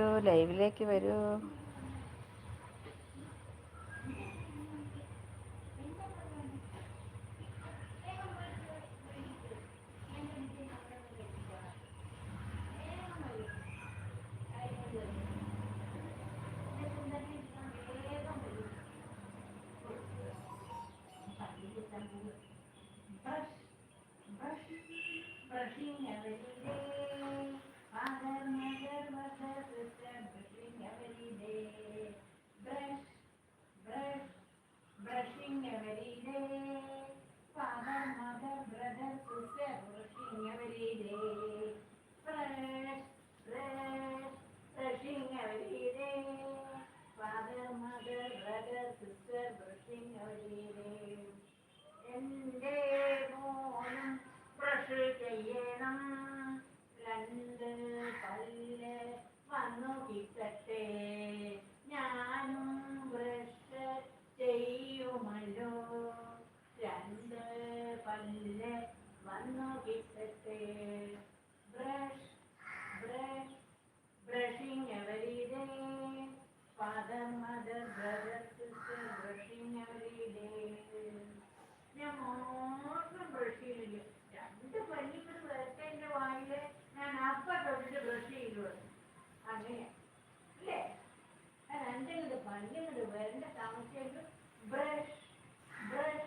വരൂ ലൈവിലേക്ക് വരൂ Thank you. എന്റെ മോനും ബ്രഷ് രണ്ട് പല്ല് വന്നു കിട്ടട്ടെ. ഞാനും ബ്രഷ് ചെയ്യുമല്ലോ. രണ്ട് പല്ല് വന്നു കിട്ടട്ടെ. ബ്രഷ് അങ്ങനെയാണ് അല്ലേ? രണ്ടിങ്ങോട്ട് പല്ലിങ്ങോട്ട് വരേണ്ട താമസിച്ചെങ്കിൽ ബ്രഷ് ബ്രഷ്.